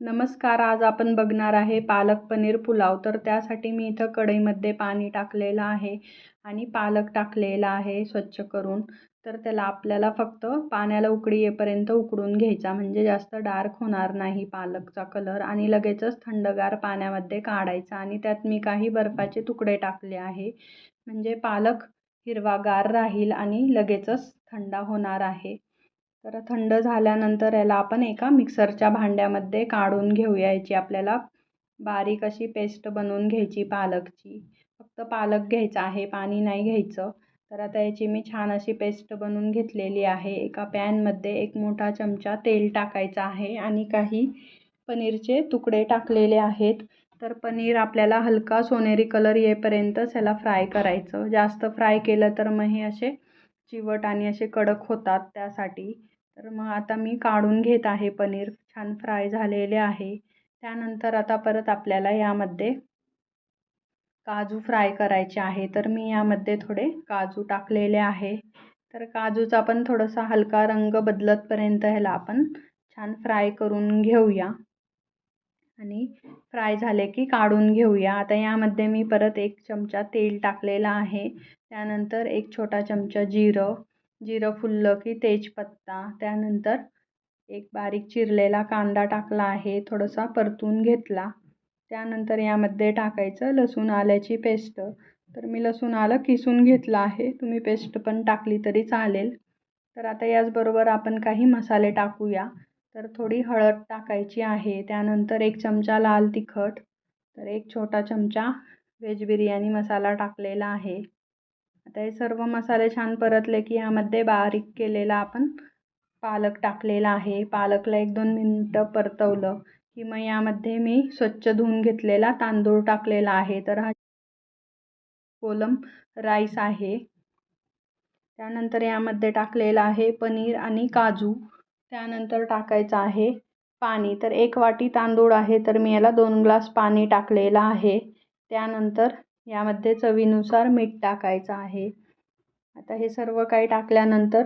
नमस्कार आज आपण बघणार आहे पालक पनीर पुलाव. तर त्यासाठी मी इथं कढईमध्ये पाणी टाकलेलं आहे आणि पालक टाकलेला आहे स्वच्छ करून. तर त्याला आपल्याला फक्त पाण्याला उकडी येईपर्यंत उकडून घ्यायचा म्हणजे जास्त डार्क होणार नाही पालकचा कलर. आणि लगेचच थंडगार पाण्यामध्ये काढायचा आणि त्यात मी काही बर्फाचे तुकडे टाकले आहे. म्हणजे पालक हिरवागार राहील आणि लगेचच थंडा होणार आहे. तर थंड झाल्यानंतर याला आपण एका मिक्सरच्या भांड्यामध्ये काढून घेऊया याची आपल्याला. बारीक अशी पेस्ट बनवून घ्यायची पालकची. फक्त पालक घ्यायचा आहे पाणी नाही घ्यायचं. तर आता याची मी छान अशी पेस्ट बनवून घेतलेली आहे. एका पॅनमध्ये एक मोठा चमचा तेल टाकायचा आहे आणि काही पनीरचे तुकडे टाकलेले आहेत. तर पनीर आपल्याला हलका सोनेरी कलर येईपर्यंतच ह्याला फ्राय करायचं. जास्त फ्राय केलं तर मग हे असे चिवट आणि असे कडक होतात त्यासाठी. तर मग आता मी काढून घेत आहे पनीर. छान फ्राय झालेले आहे. त्यानंतर आता परत आपल्याला यामध्ये काजू फ्राय करायचे आहे. तर मी यामध्ये थोडे काजू टाकलेले आहे. तर काजूचा पण थोडासा हलका रंग बदलतपर्यंत ह्याला आपण छान फ्राय करून घेऊया. आणि फ्राय झाले की काढून घेऊया. आता यामध्ये मी परत एक चमचा तेल टाकलेला आहे. त्यानंतर एक छोटा चमचा जिरं. जिरं फुललं की तेजपत्ता. त्यानंतर एक बारीक चिरलेला कांदा टाकला आहे थोडासा परतून घेतला. त्यानंतर यामध्ये टाकायचं लसूण आल्याची पेस्ट. तर मी लसूण आलं किसून घेतलं आहे. तुम्ही पेस्ट पण टाकली तरी चालेल. तर आता याचबरोबर आपण काही मसाले टाकूया. तर थोडी हळद टाकायची आहे. त्यानंतर एक चमचा लाल तिखट. तर एक छोटा चमचा व्हेज बिर्याणी मसाला टाकलेला आहे. आता हे सर्व मसाले छान परतले की यामध्ये बारीक केलेला आपण पालक टाकलेला आहे. पालकला एक दोन मिनटं परतवलं की मग यामध्ये मी स्वच्छ धुवून घेतलेला तांदूळ टाकलेला आहे. तर हा कोलम राईस आहे. त्यानंतर यामध्ये टाकलेला आहे पनीर आणि काजू. त्यानंतर टाकायचं आहे पाणी. तर एक वाटी तांदूळ आहे. तर मी याला दोन ग्लास पाणी टाकलेलं आहे. त्यानंतर यामध्ये चवीनुसार मीठ टाकायचं आहे. आता हे सर्व काही टाकल्यानंतर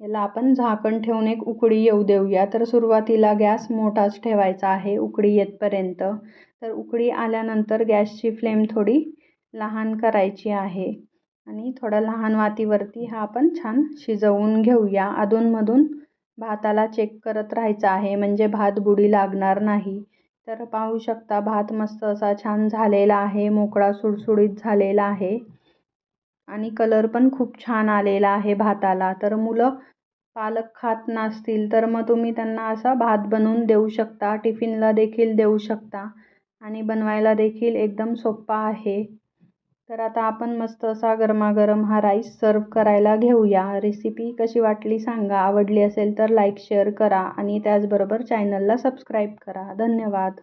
याला आपण झाकण ठेवून एक उकडी येऊ देऊया. तर सुरुवातीला गॅस मोठाच ठेवायचा आहे उकडी येतपर्यंत. तर उकडी आल्यानंतर गॅसची फ्लेम थोडी लहान करायची आहे. आणि थोडा लहान वातीवरती हा आपण छान शिजवून घेऊया. अधूनमधून भाताला चेक करत राहायचं आहे म्हणजे भात बुडी लागणार नाही. तर पाहू शकता भात मस्त असा छान झालेला आहे मोकळा सुडसुडीत झालेला आहे. आणि कलर पण खूप छान आलेला आहे भाताला. तर मुलं पालक खात नसतील तर मग तुम्ही त्यांना असा भात बनवून देऊ शकता टिफिनला देखील देऊ शकता. आणि बनवायला देखील एकदम सोप्पा आहे. तर आता आपण मस्त असा गरमागरम हा राईस सर्व करायला घेऊया. रेसिपी कशी वाटली सांगा. आवडली असेल तर लाईक शेअर करा आणि त्याचबरोबर चॅनलला सबस्क्राईब करा. धन्यवाद.